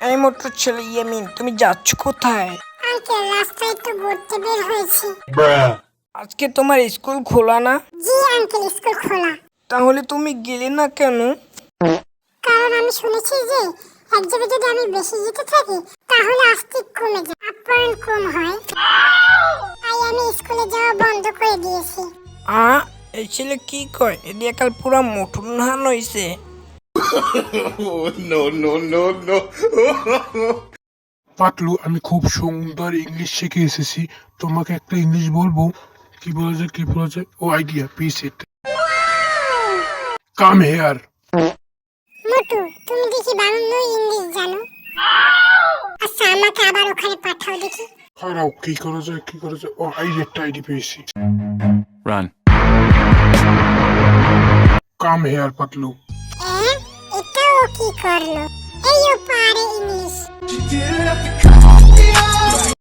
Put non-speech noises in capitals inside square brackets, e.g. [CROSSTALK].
এই মোটর ছেলে ইয়ামিন তুমি যাচ্ছ কোথায়? আঙ্কেল রাস্তায় একটু ঘুরতে বের হয়েছি। আজকে তোমার স্কুল খোলা না? জি আঙ্কেল স্কুল খোলা। তাহলে তুমি গেলে না কেন? কারণ আমি শুনেছি যে এক জায়গায় যদি আমি বেশি যেতে থাকি তাহলে আস্তিক কমে যায়। আপ্যায়ন কম হয়। তাই আমি স্কুলে যাওয়া বন্ধ করে দিয়েছি। আ এই ছেলে কি কয়? এদিকে কাল পুরা মোটর নাহান হইছে [LAUGHS] [LAUGHS] পাতলু আমি খুব সুন্দর ইংলিশ শিখে এসেছি। তোমাকে একটা ইংলিশ বলব? কি বলা যায় কি বলা যায় ও idea piece it come here Motu তুমি দেখি বাংলা ইংলিশ জানো? আচ্ছা আমাকে আবার ওখানে পাঠাও দেখি। খারাপ কি করা যায় কি করা যায় ও আইডি একটা আইডি পেয়েছি Run. Come here Patlu. i korno. Ejo pary i miś.